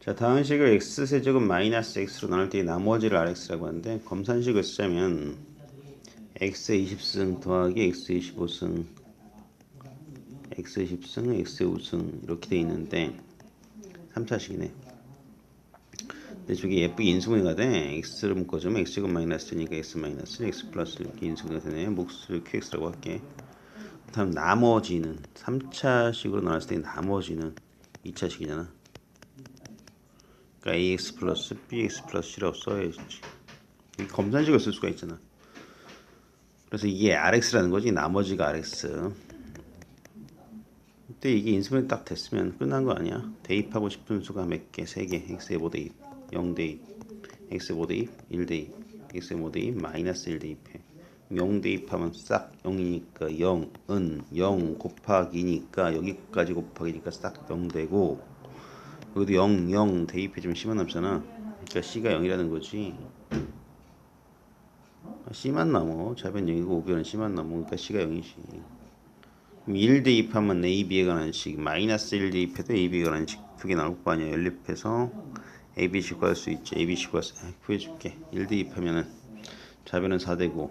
자, 다음 식을 x세제곱 마이너스 x로 나눌 때 나머지를 rx라고 하는데 검산식을 쓰자면 x의 20승 더하기 x의 25승 x의 10승, x의 5승 이렇게 돼 있는데 3차식이네. 근데 저기 예쁘게 인수분해가 돼. x를 묶어주면 x제곱 마이너스니까 x 마이너스 x 플러스 이렇게 인수분해가 되네. 몫을 qx라고 할게. 다음 나머지는 3차식으로 나눴을 때 나머지는 2차식이잖아. 그러니까 ax 플러스 bx 플러스 c라고 써야지. 이 검산식을 쓸 수가 있잖아. 그래서 이게 rx라는 거지. 나머지가 rx. 그때 이게 인수분해 딱 됐으면 끝난 거 아니야? 대입하고 싶은 수가 몇 개? 세 개. x의 5대입, 0 대입, x의 5대입, 1 대입, x의 5대입, 마이너스 1 대입해. 0 대입하면 싹 0이니까 0은 0 곱하기니까 여기까지 곱하기니까 싹 0 되고 여기도 0, 0 대입해주면 C만 남잖아. 그러니까 C가 0이라는 거지. C만 남어. 좌변 0이고 우변은 C만 남어. 그러니까 C가 0이지. 그럼 1 대입하면 AB에 관한 식, 마이너스 1 대입해도 AB에 관한 식두개 나올 거 아니야. 연립해서 ABC 구할 수 있지. ABC 구할 수, 아, 구해줄게. 1 대입하면은 좌변은 4되고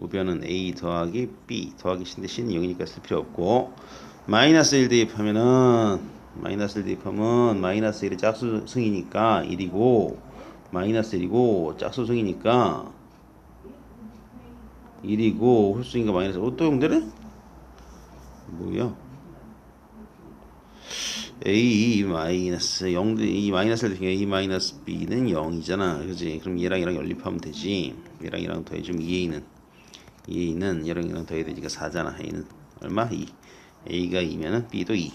우변은 A 더하기 B 더하기 C인데 C는 0이니까 쓸 필요 없고 마이너스 1 대입하면은 마이너스 1 대입하면 마이너스 1이 짝수승이니까 1이고 마이너스 1이고 짝수승이니까 1이고 홀수니까 마이너스 어, 또 0되네? 뭐야? A 마이너스 0, 이 마이너스를 대신에 A 마이너스 B는 0이잖아. 그지? 그럼 얘랑 얘랑 연립하면 되지. 얘랑 얘랑 더해주면 2A는 2A는 얘랑 얘랑 더해야 되니까 4잖아. A는 얼마? 2. A가 2면은 B도 2.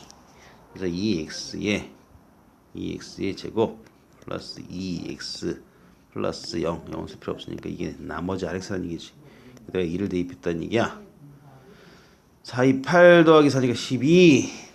그래서 2X에 2X의 제곱 플러스 2X 플러스 0. 0쓸 필요 없으니까 이게 나머지 RX라는 얘기지. 내가 2를 대입했다는 얘기야. 4, 2, 8 더하기 4니까 12